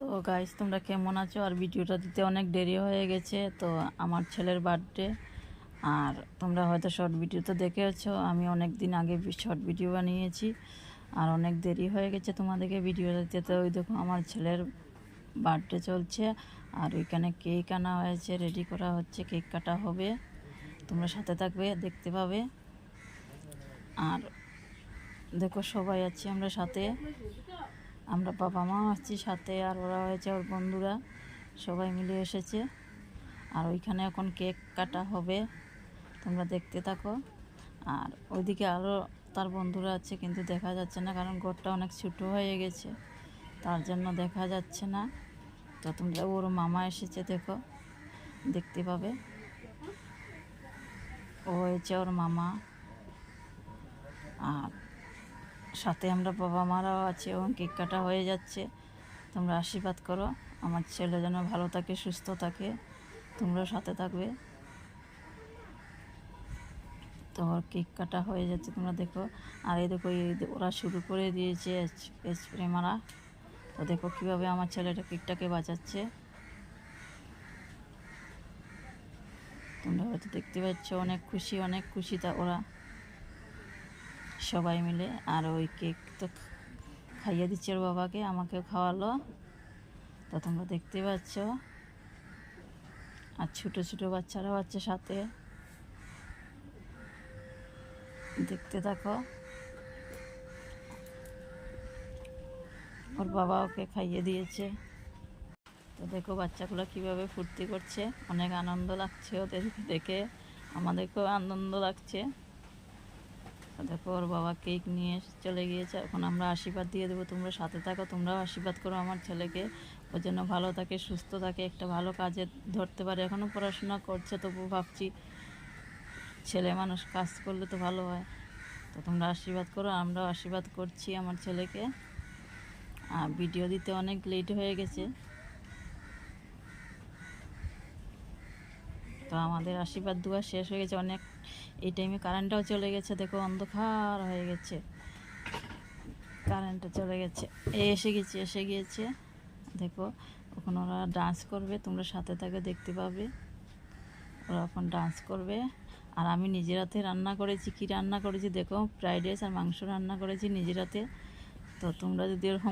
তো গাইস তোমরা কেমন আছো? আর ভিডিওটা দিতে অনেক দেরি হয়ে গেছে, তো আমার ছেলের বার্থডে আর তোমরা হয়তো শর্ট ভিডিও তো দেখেছ আমি অনেক দিন আগে শর্ট ভিডিও বানিয়েছি, আর অনেক দেরি হয়ে গেছে তোমাদেরকে ভিডিও দিতে। তো ওই দেখো, আমার ছেলের বার্থডে চলছে, আর ওইখানে কেক আনা হয়েছে রেডি করা হচ্ছে কেক কাটা হবে। তোমরা সাথে থাকবে, দেখতে পাবে। আর দেখো, সবাই আছি আমরা সাথে। আমরা বাবা মা আসছি সাথে আর ওরা হয়েছে ওর বন্ধুরা, সবাই মিলে এসেছে। আর ওইখানে এখন কেক কাটা হবে, তোমরা দেখতে থাকো। আর ওইদিকে আরও তার বন্ধুরা আছে, কিন্তু দেখা যাচ্ছে না, কারণ ঘরটা অনেক ছোটো হয়ে গেছে, তার জন্য দেখা যাচ্ছে না। তো তোমরা, ওর মামা এসেছে, দেখো, দেখতে পাবে। ও হয়েছে ওর মামা। আর সাথে আমরা বাবা মারাও আছে এবং কেক কাটা হয়ে যাচ্ছে। তোমরা আশীর্বাদ করো। আমার ছেলে যেন ভালো থাকে, সুস্থ থাকে। তোমরাও সাথে থাকবে। তো কেক কাটা হয়ে যাচ্ছে, তোমরা দেখো। আর এই দেখো, এই ওরা শুরু করে দিয়েছে স্প্রে মারা। তো দেখো কীভাবে আমার ছেলেটা কেকটাকে বাঁচাচ্ছে। তোমরা হয়তো দেখতে পাচ্ছ, অনেক খুশি অনেক খুশি তা ওরা। সবাই মিলে। আর ওই কেক তো খাইয়ে দিচ্ছে ওর বাবাকে, আমাকেও খাওয়ালো। তো তোমরা দেখতে পাচ্ছ। আর ছোটো ছোটো বাচ্চারাও আছে সাথে। দেখতে থাকো। ওর বাবা ওকে খাইয়ে দিয়েছে। তো দেখো বাচ্চাগুলো কীভাবে ফুর্তি করছে। অনেক আনন্দ লাগছে ওদেরকে দেখে। আমাদেরকেও আনন্দ লাগছে। ওর বাবা কেক নিয়ে চলে গিয়েছে। এখন আমরা আশীর্বাদ দিয়ে দেবো, তোমরা সাথে থাকো, তোমরাও আশীর্বাদ করো আমার ছেলেকে। ও জন্য ভালো থাকে, সুস্থ থাকে, একটা ভালো কাজে ধরতে পারে। এখনও পড়াশোনা করছে তবু ভাবছি ছেলে মানুষ কাজ করলে তো ভালো হয়। তো তোমরা আশীর্বাদ করো, আমরাও আশীর্বাদ করছি আমার ছেলেকে। আর ভিডিও দিতে অনেক লেট হয়ে গেছে। তো আমাদের আশীর্বাদ দেওয়া শেষ হয়ে গেছে। অনেক এই টাইমে কারেন্টটাও চলে গেছে। দেখো, অন্ধকার হয়ে গেছে। কারেন্টটা চলে গেছে। এই এসে গেছে, এসে গিয়েছে। দেখো ওখানে ওরা ডান্স করবে। তোমরা সাথে থাকে দেখতে পাবে। ওরা এখন ডান্স করবে। আর আমি নিজের হাতে রান্না করেছি। কি রান্না করেছি? দেখো ফ্রাইড রাইস আর মাংস রান্না করেছি নিজের হাতে। তো তোমরা যদি ওরকম